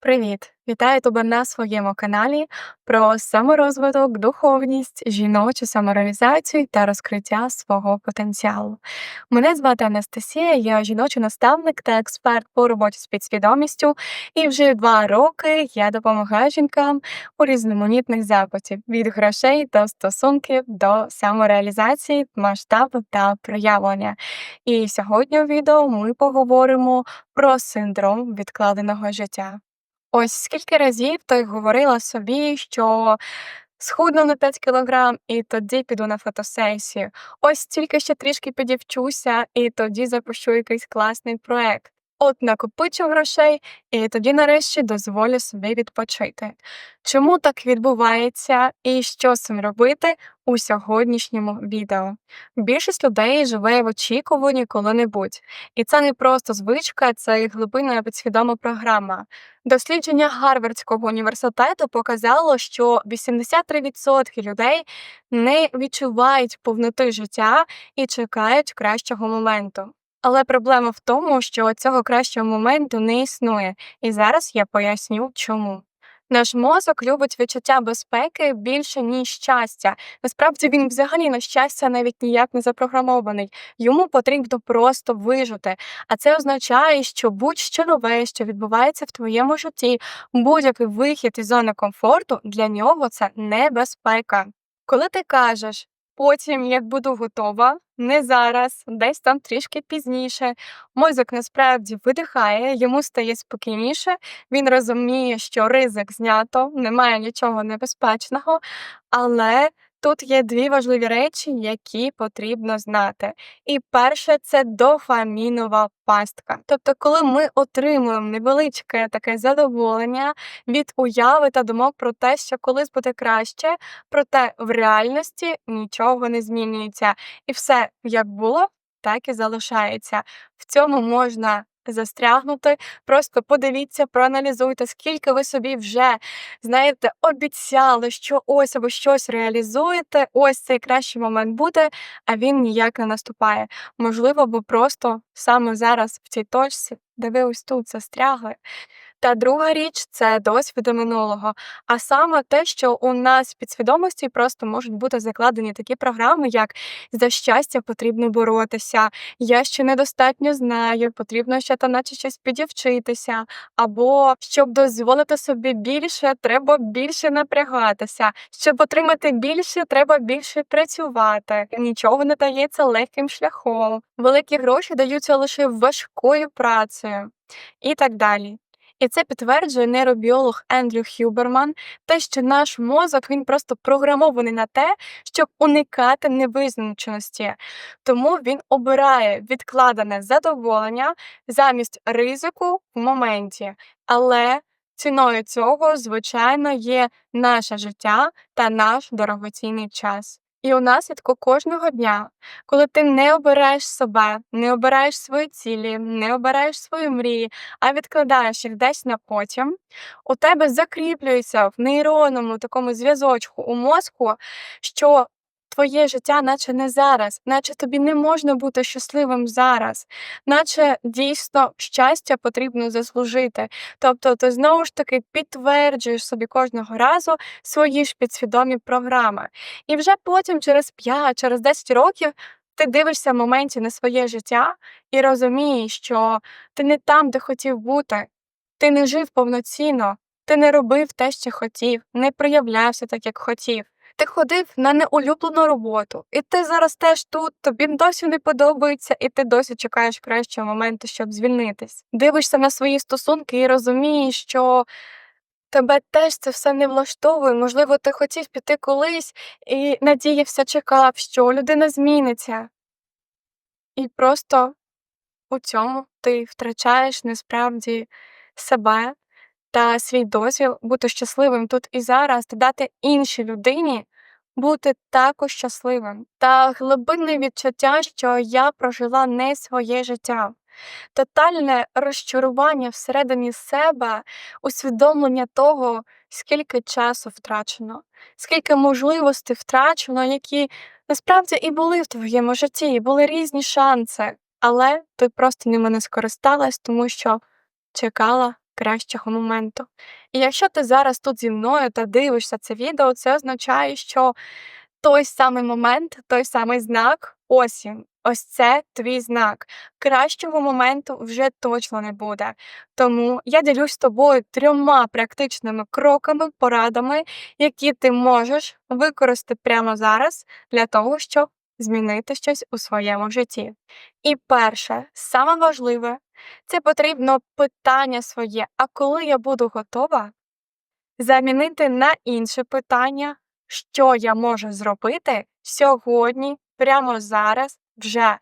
Привіт! Вітаю тебе на своєму каналі про саморозвиток, духовність, жіночу самореалізацію та розкриття свого потенціалу. Мене звати Анастасія, я жіночий наставник та експерт по роботі з підсвідомістю, і вже два роки я допомагаю жінкам у різноманітних запитів від грошей до стосунків до самореалізації, масштабу та проявлення. І сьогодні у відео ми поговоримо про синдром відкладеного життя. Ось скільки разів то й говорила собі, що схудну на 5 кілограм і тоді піду на фотосесію. Ось тільки ще трішки підівчуся, і тоді запущу якийсь класний проект. От накопичу грошей, і тоді нарешті дозволю собі відпочити. Чому так відбувається і що з цим робити у сьогоднішньому відео? Більшість людей живе в очікуванні коли-небудь, і це не просто звичка, це і глибинна підсвідома програма. Дослідження Гарвардського університету показало, що 83% людей не відчувають повноти життя і чекають кращого моменту. Але проблема в тому, що цього кращого моменту не існує, і зараз я поясню чому. Наш мозок любить відчуття безпеки більше, ніж щастя. Насправді він взагалі на щастя навіть ніяк не запрограмований. Йому потрібно просто вижити. А це означає, що будь-що нове, що відбувається в твоєму житті, будь-який вихід із зони комфорту для нього це небезпека. Коли ти кажеш, потім як буду готова, не зараз, десь там трішки пізніше. Мозок насправді видихає, йому стає спокійніше, він розуміє, що ризик знято, немає нічого небезпечного, але Тут є дві важливі речі, які потрібно знати. І перше це дофамінова пастка. Тобто, коли ми отримуємо невеличке таке задоволення від уяви та думок про те, що колись буде краще, проте в реальності нічого не змінюється. І все як було, так і залишається. В цьому можна застрягнути. Просто подивіться, проаналізуйте, скільки ви собі вже знаєте, обіцяли, що ось або щось реалізуєте, ось цей кращий момент буде, а він ніяк не наступає. Можливо, ви просто саме зараз в цій точці, де ви ось тут застрягли. Та друга річ це досвіди минулого. А саме те, що у нас в підсвідомості просто можуть бути закладені такі програми, як за щастя потрібно боротися, я ще недостатньо знаю, потрібно ще та наче щось підівчитися, або щоб дозволити собі більше, треба більше напрягатися. Щоб отримати більше, треба більше працювати. Нічого не дається легким шляхом. Великі гроші даються лише важкою працею і так далі. І це підтверджує нейробіолог Ендрю Хюберман, те, що наш мозок він просто програмований на те, щоб уникати невизначеності. Тому він обирає відкладене задоволення замість ризику в моменті. Але ціною цього, звичайно, є наше життя та наш дорогоцінний час. І у наслідку кожного дня, коли ти не обираєш себе, не обираєш свої цілі, не обираєш свої мрії, а відкладаєш їх десь на потім, у тебе закріплюється в нейронному такому зв'язочку у мозку, що твоє життя, наче не зараз, наче тобі не можна бути щасливим зараз, наче дійсно щастя потрібно заслужити. Тобто ти знову ж таки підтверджуєш собі кожного разу свої ж підсвідомі програми. І вже потім, через 5, через 10 років, ти дивишся в моменті на своє життя і розумієш, що ти не там, де хотів бути, ти не жив повноцінно, ти не робив те, що хотів, не проявлявся так, як хотів. Ти ходив на неулюблену роботу, і ти зараз теж тут, тобі досі не подобається, і ти досі чекаєш кращого моменту, щоб звільнитись. Дивишся на свої стосунки і розумієш, що тебе теж це все не влаштовує. Можливо, ти хотів піти колись і надіявся, чекав, що людина зміниться. І просто у цьому ти втрачаєш насправді себе та свій дозвіл бути щасливим тут і зараз, та дати іншій людині бути також щасливим, та глибинне відчуття, що я прожила не своє життя. Тотальне розчарування всередині себе, усвідомлення того, скільки часу втрачено, скільки можливостей втрачено, які насправді і були в твоєму житті, і були різні шанси, але ти просто ними не скористалась, тому що чекала кращого моменту. І якщо ти зараз тут зі мною та дивишся це відео, це означає, що той самий момент, той самий знак, ось він. Ось це твій знак. Кращого моменту вже точно не буде. Тому я ділюсь з тобою трьома практичними кроками, порадами, які ти можеш використати прямо зараз для того, щоб змінити щось у своєму житті. І перше, саме важливе, це потрібно питання своє, а коли я буду готова, замінити на інше питання, що я можу зробити сьогодні, прямо зараз, вже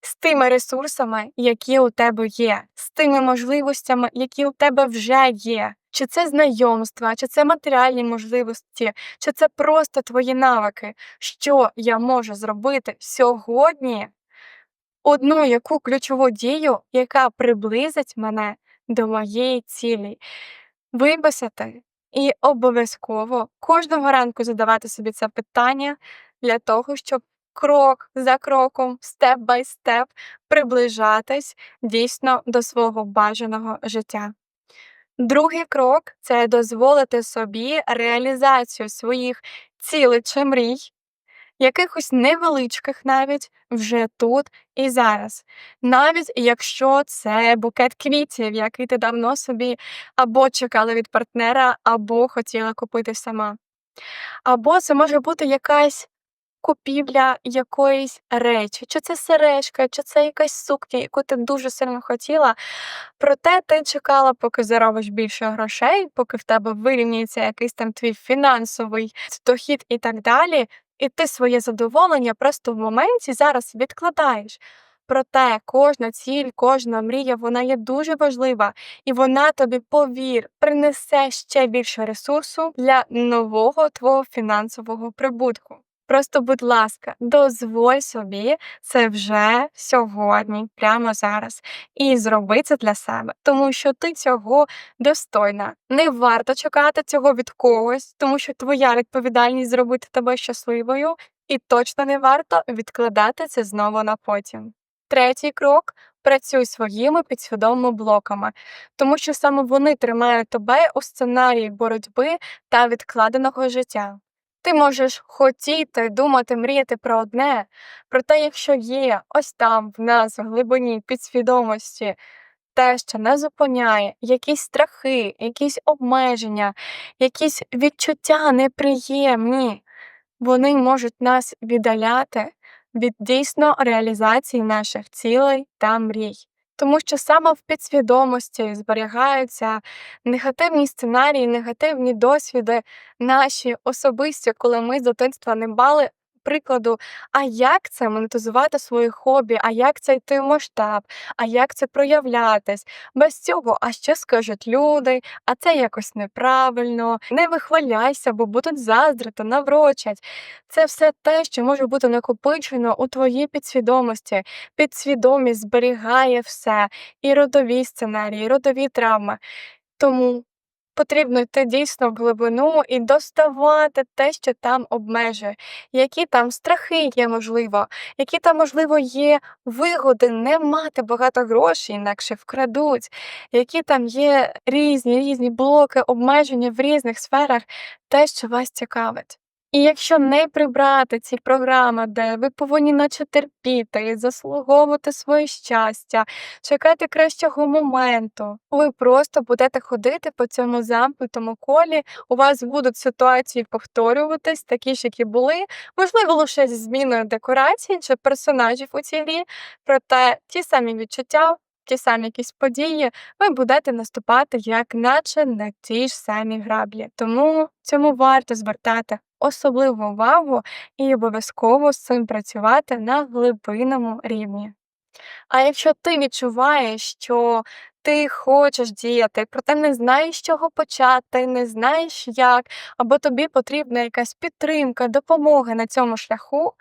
з тими ресурсами, які у тебе є, з тими можливостями, які у тебе вже є. Чи це знайомства, чи це матеріальні можливості, чи це просто твої навики, що я можу зробити сьогодні, одну яку ключову дію, яка приблизить мене до моєї цілі, виписати і обов'язково кожного ранку задавати собі це питання для того, щоб крок за кроком, степ бай степ, приближатись дійсно до свого бажаного життя. Другий крок це дозволити собі реалізацію своїх цілей чи мрій, якихось невеличких навіть вже тут і зараз. Навіть якщо це букет квітів, який ти давно собі або чекала від партнера, або хотіла купити сама. Або це може бути якась купівля якоїсь речі, чи це сережка, чи це якась сукня, яку ти дуже сильно хотіла. Проте ти чекала, поки заробиш більше грошей, поки в тебе вирівняється якийсь там твій фінансовий дохід і так далі. І ти своє задоволення просто в моменті зараз відкладаєш. Проте кожна ціль, кожна мрія, вона є дуже важлива, і вона тобі, повір, принесе ще більше ресурсу для нового твого фінансового прибутку. Просто, будь ласка, дозволь собі це вже сьогодні, прямо зараз, і зроби це для себе, тому що ти цього достойна. Не варто чекати цього від когось, тому що твоя відповідальність зробити тебе щасливою, і точно не варто відкладати це знову на потім. Третій крок працюй своїми підсвідомими блоками, тому що саме вони тримають тебе у сценарії боротьби та відкладеного життя. Ти можеш хотіти, думати, мріяти про одне, проте, якщо є ось там в нас в глибині підсвідомості те, що не зупиняє, якісь страхи, якісь обмеження, якісь відчуття неприємні, вони можуть нас віддаляти від дійсно реалізації наших цілей та мрій. Тому що саме в підсвідомості зберігаються негативні сценарії, негативні досвіди наші особисті, коли ми з дитинства не бали прикладу, а як це монетизувати свої хобі, а як це йти в масштаб, а як це проявлятись. Без цього, а що скажуть люди, а це якось неправильно, не вихваляйся, бо будуть заздрити, наврочать. Це все те, що може бути накопичено у твоїй підсвідомості. Підсвідомість зберігає все, і родові сценарії, і родові травми. Тому Потрібно йти дійсно в глибину і доставати те, що там обмежує, які там страхи є, можливо, які там, можливо, є вигоди не мати багато грошей, інакше вкрадуть, які там є різні різні блоки, обмеження в різних сферах, те, що вас цікавить. І якщо не прибрати ці програми, де ви повинні наче терпіти, заслуговувати своє щастя, чекати кращого моменту, ви просто будете ходити по цьому замкнутому колі. У вас будуть ситуації повторюватись, такі ж, які були, можливо, лише зі зміною декорації чи персонажів у цій грі, проте ті самі відчуття. Ті самі якісь події, ви будете наступати як наче на ті ж самі граблі. Тому цьому варто звертати особливу увагу і обов'язково з цим працювати на глибинному рівні. А якщо ти відчуваєш, що ти хочеш діяти, проте не знаєш, з чого почати, не знаєш як, або тобі потрібна якась підтримка, допомога на цьому шляху,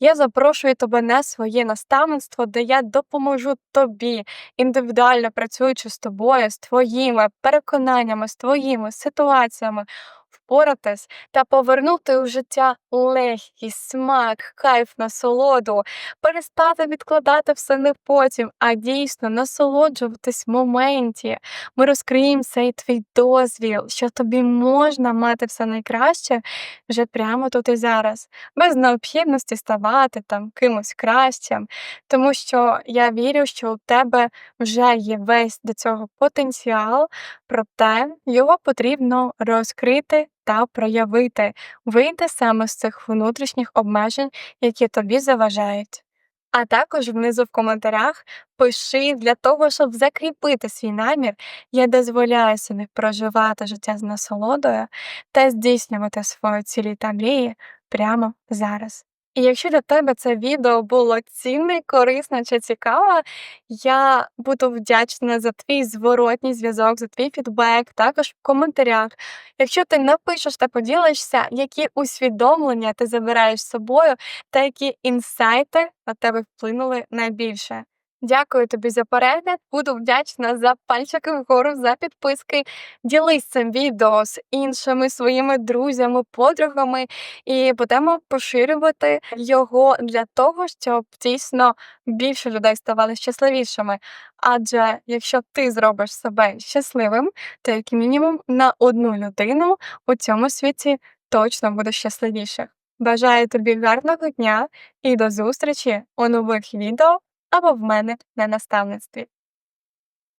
я запрошую тебе на своє наставництво, де я допоможу тобі, індивідуально працюючи з тобою, з твоїми переконаннями, з твоїми ситуаціями впоратись та повернути у життя легкість, смак, кайф, насолоду, перестати відкладати все на потім, а дійсно насолоджуватись в моменті. Ми розкриємо цей твій дозвіл, що тобі можна мати все найкраще вже прямо тут і зараз, без необхідності ставати там кимось кращим, тому що я вірю, що у тебе вже є весь до цього потенціал, проте його потрібно розкрити та проявити, вийти саме з цих внутрішніх обмежень, які тобі заважають. А також внизу в коментарях пиши для того, щоб закріпити свій намір, я дозволяю собі проживати життя з насолодою та здійснювати свої цілі та мрії прямо зараз. І якщо для тебе це відео було цінне, корисне чи цікаве, я буду вдячна за твій зворотній зв'язок, за твій фідбек, також в коментарях. Якщо ти напишеш та поділишся, які усвідомлення ти забираєш з собою, та які інсайти на тебе вплинули найбільше. Дякую тобі за перегляд. Буду вдячна за пальчики вгору, за підписки. Ділись цим відео з іншими своїми друзями, подругами, і будемо поширювати його для того, щоб дійсно більше людей ставали щасливішими. Адже якщо ти зробиш себе щасливим, то як мінімум на одну людину у цьому світі точно буде щасливіше. Бажаю тобі гарного дня і до зустрічі у нових відео або в мене на наставництві.